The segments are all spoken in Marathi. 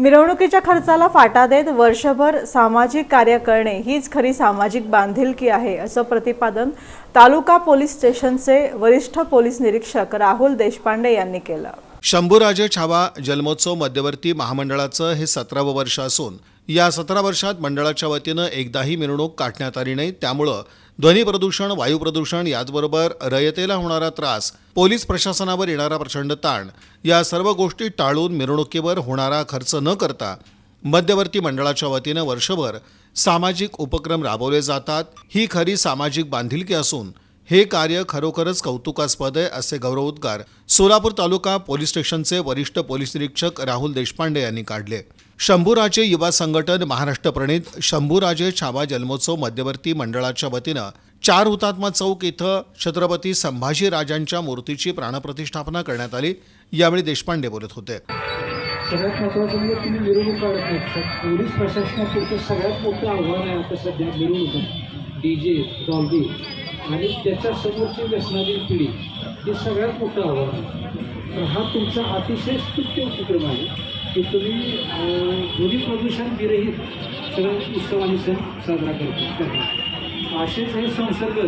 मिरवणुकीच्या खर्चाला फाटा देत वर्षभर सामाजिक कार्य करणे हीच खरी सामाजिक बांधिलकी आहे असं प्रतिपादन तालुका पोलीस स्टेशनचे वरिष्ठ पोलीस निरीक्षक राहुल देशपांडे यांनी केलं. शंभूराजे छावा जन्मोत्सव मध्यवर्ती महामंडळाचं हे सतरावं वर्ष असून या सतरा वर्षात मंडळाच्या वतीनं एकदाही मिरवणूक काढण्यात आली नाही त्यामुळं ध्वनी प्रदूषण वायू प्रदूषण याचबरोबर रयतेला होणारा त्रास पोलीस प्रशासनावर येणारा प्रचंड ताण या सर्व गोष्टी टाळून मिरवणुकीवर होणारा खर्च न करता मध्यवर्ती मंडळाच्या वतीनं वर्षभर सामाजिक उपक्रम राबवले जातात. ही खरी सामाजिक बांधिलकी असून हे कार्य खरोखरच कौतुकास्पद आहे असे गौरवोद्गार सोलापूर तालुका पोलीस स्टेशनचे वरिष्ठ पोलीस निरीक्षक राहुल देशपांडे यांनी काढले. शंभूराजे युवा संघटन महाराष्ट्र प्रणित शंभूराजे छावा जन्मोत्सव मध्यवर्ती मंडळाच्या वतीनं चार हुतात्मा चौक इथं छत्रपती संभाजी राजांच्या मूर्तीची प्राणप्रतिष्ठापना करण्यात आली. यावेळी देशपांडे बोलत होते. सगळ्यात महत्वाचं म्हणजे तुम्ही मिरवणूक काढत नाही स- पोलीस प्रशासनापुरतं सगळ्यात मोठं आव्हान आहे आता सध्या मिरवणूक. डी जे डॉल्बी आणि त्याच्या समोरची व्यसनातील पिढी. हे सगळ्यात मोठं आव्हान आहे. तर हा तुमचा अतिशय स्तुत्य उपक्रम आहे. की तुम्ही ध्वनी प्रदूषण विरहित सगळं उत्सव आणि सण साजरा करतो करणार. असेच हे संसर्ग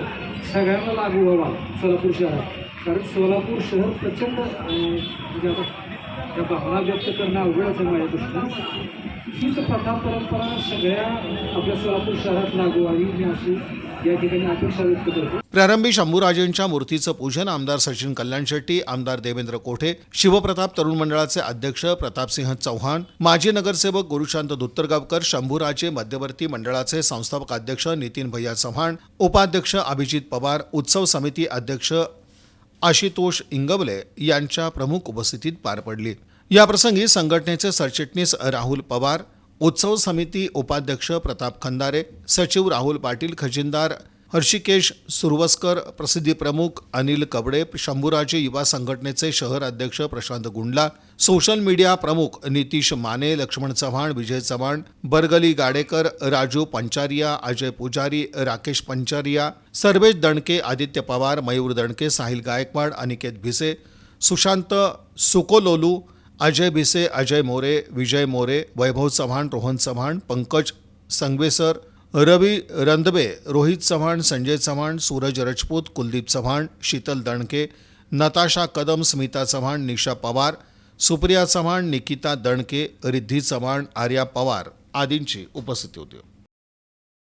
सगळ्यांना लागू व्हावा सोलापूर शहरात कारण सोलापूर शहर प्रचंड म्हणजे आता त्या भावना व्यक्त करणं अवघडच आहे माझ्या दृष्टीनं हीच प्रथा परंपरा सगळ्या आपल्या सोलापूर शहरात लागू व्हावी मी अशी या ठिकाणी अपेक्षा व्यक्त करतो. प्रारंभी शंभूराजेंच्या मूर्तीचं पूजन आमदार सचिन कल्याण शेट्टी आमदार देवेंद्र कोठे शिवप्रताप तरुण मंडळाचे अध्यक्ष प्रतापसिंह चव्हाण माजी नगरसेवक गुरुशांत दुत्तरगावकर शंभूराजे मध्यवर्ती मंडळाचे संस्थापक अध्यक्ष नितीन भैया चव्हाण उपाध्यक्ष अभिजित पवार उत्सव समिती अध्यक्ष आशितोष इंगवले यांच्या प्रमुख उपस्थितीत पार पडली. याप्रसंगी संघटनेचे सरचिटणीस राहुल पवार उत्सव समिती उपाध्यक्ष प्रताप खंदारे सचिव राहुल पाटील खजिनदार हर्षिकेश सुरवस्कर प्रसिद्धी प्रमुख अनिल कबडे शंभूराजे युवा संघटनेचे शहर अध्यक्ष प्रशांत गुंडला सोशल मीडिया प्रमुख नितीश माने लक्ष्मण चव्हाण विजय चव्हाण बरगली गाडेकर राजू पंचारिया अजय पुजारी राकेश पंचारिया सर्वेश दणके आदित्य पवार मयूर दणके साहिल गायकवाड अनिकेत भिसे सुशांत सुकोलोलू अजय भिसे अजय मोरे विजय मोरे वैभव चव्हाण रोहन चव्हाण पंकज संगवेसर रवी रंदबे रोहित चव्हाण संजय चव्हाण सूरज रजपूत कुलदीप चव्हाण शीतल दणके नताशा कदम स्मिता चव्हाण निशा पवार सुप्रिया चव्हाण निकिता दणके रिद्धी चव्हाण आर्या पवार आदींची उपस्थिती होती.